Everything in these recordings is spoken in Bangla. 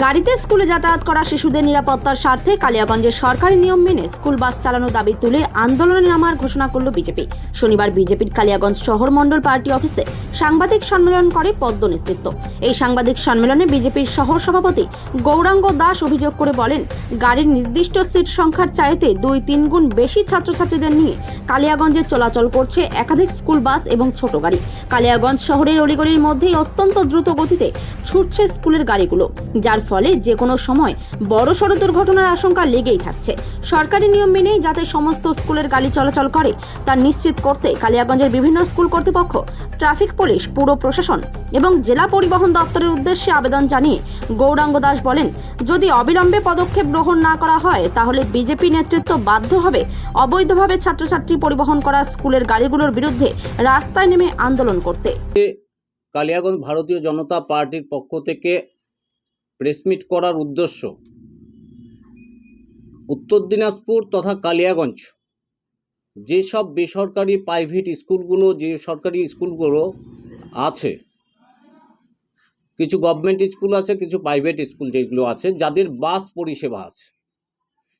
গাড়িতে স্কুলে যাতায়াত করা শিশুদের নিরাপত্তার স্বার্থে কালিয়াগঞ্জের সরকারি নিয়ম মেনে স্কুল বাস চালানোর দাবি তুলে আন্দোলনে নামার ঘোষণা করল বিজেপি। শনিবার বিজেপির কালিয়াগঞ্জ শহর মণ্ডল পার্টি অফিসে সাংবাদিক সম্মেলন করে পদ্ম নেতৃত্ব। এই সাংবাদিক সম্মেলনে বিজেপির শহর সভাপতি গৌরাঙ্গ দাস অভিযোগ করে বলেন, গাড়ির নির্দিষ্ট সিট সংখ্যার চাইতে দুই তিন গুণ বেশি ছাত্রছাত্রীদের নিয়ে কালিয়াগঞ্জে চলাচল করছে একাধিক স্কুল বাস এবং ছোট গাড়ি। কালিয়াগঞ্জ শহরের অলিগলির মধ্যেই অত্যন্ত দ্রুত গতিতে ছুটছে স্কুলের গাড়িগুলো, যার ফলে যে কোনো সময় বড় সড় দুর্ঘটনার আশঙ্কা লেগেই থাকছে। সরকারি নিয়ম মেনেই যাতে সমস্ত স্কুলের গাড়ি চলাচল করে, তা নিশ্চিত করতে কালিয়াগঞ্জের বিভিন্ন স্কুল কর্তৃপক্ষ, ট্রাফিক পুলিশ, পুর প্রশাসন এবং জেলা পরিবহন দপ্তরের উদ্দেশ্যে আবেদন জানিয়ে গৌরাঙ্গ দাস বলেন, যদি অবিলম্বে পদক্ষেপ গ্রহণ না করা হয়, তাহলে বিজেপি নেতৃত্ব বাধ্য হবে অবৈধভাবে ছাত্রছাত্রী পরিবহন করা স্কুলের গাড়িগুলোর বিরুদ্ধে রাস্তায় নেমে আন্দোলন করতে। কালিয়াগঞ্জ ভারতীয় জনতা পার্টির পক্ষ থেকে প্রেসমিট করার উদ্দেশ্য উত্তর দিনাজপুর তথা কালিয়াগঞ্জ। যেসব বেসরকারি প্রাইভেট স্কুলগুলো, যে সরকারি স্কুলগুলো আছে, কিছু গভর্নমেন্ট স্কুল আছে, কিছু প্রাইভেট স্কুল যেগুলো আছে, যাদের বাস পরিষেবা আছে।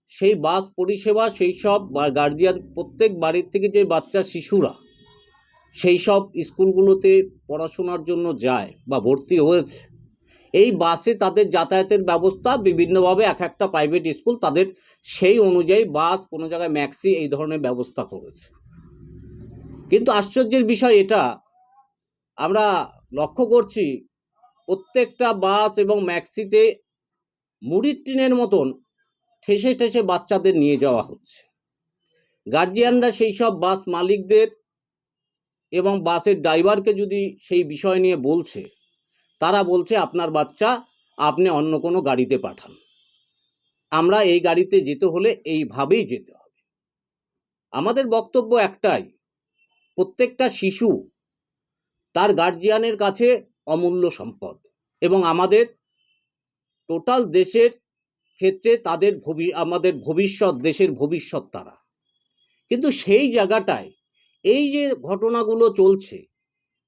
সেই বাস পরিষেবা, সেই সব গার্জিয়ান প্রত্যেক বাড়ির থেকে যে বাচ্চা, শিশুরা, সেই সব স্কুলগুলোতে পড়াশোনার জন্য যায় বা ভর্তি হয়েছে। এই বাসে তাদের যাতায়াতের ব্যবস্থা বিভিন্নভাবে এক একটা প্রাইভেট স্কুল তাদের সেই অনুযায়ী বাস, কোনো জায়গায় ম্যাক্সি এই ধরনের ব্যবস্থা করেছে। কিন্তু আশ্চর্যের বিষয় এটা, আমরা লক্ষ্য করছি প্রত্যেকটা বাস এবং ম্যাক্সিতে মুড়ির টিনের মতন ঠেসে ঠেসে বাচ্চাদের নিয়ে যাওয়া হচ্ছে। গার্জিয়ানরা সেই সব বাস মালিকদের এবং বাসের ড্রাইভারকে যদি সেই বিষয় নিয়ে বলছে তারা বলছে, আপনার বাচ্চা, আপনি অন্য কোনো গাড়িতে পাঠান। আমরা এই গাড়িতে যেতে হলে এইভাবেই যেতে হবে। আমাদের বক্তব্য একটাই, প্রত্যেকটা শিশু তার গার্জিয়ানের কাছে অমূল্য সম্পদ এবং আমাদের টোটাল দেশের ক্ষেত্রে তাদের ভবি, আমাদের ভবিষ্যৎ, দেশের ভবিষ্যৎ তারা। কিন্তু সেই জায়গাটায় এই যে ঘটনাগুলো চলছে,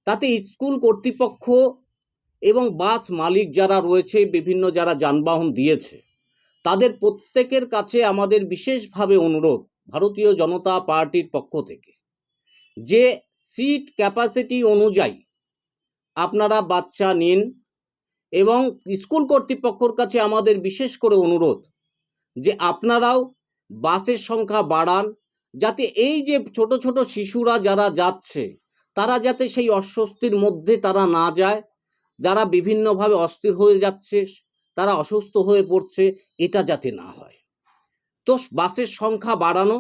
তাতে স্কুল কর্তৃপক্ষ এবং বাস মালিক যারা রয়েছে, বিভিন্ন যারা যানবাহন দিয়েছে, তাদের প্রত্যেকের কাছে আমাদের বিশেষভাবে অনুরোধ, ভারতীয় জনতা পার্টির পক্ষ থেকে, যে সিট ক্যাপাসিটি অনুযায়ী আপনারা বাচ্চা নিন এবং স্কুল কর্তৃপক্ষর কাছে আমাদের বিশেষ করে অনুরোধ যে আপনারাও বাসের সংখ্যা বাড়ান, যাতে এই যে ছোট ছোট শিশুরা যারা যাচ্ছে, তারা যাতে সেই অস্বস্তির মধ্যে তারা না যায়। যারা বিভিন্নভাবে অস্থির হয়ে যাচ্ছে, তারা অসুস্থ হয়ে পড়ছে, এটা যাতে না হয়। তো বাসের সংখ্যা বাড়ানো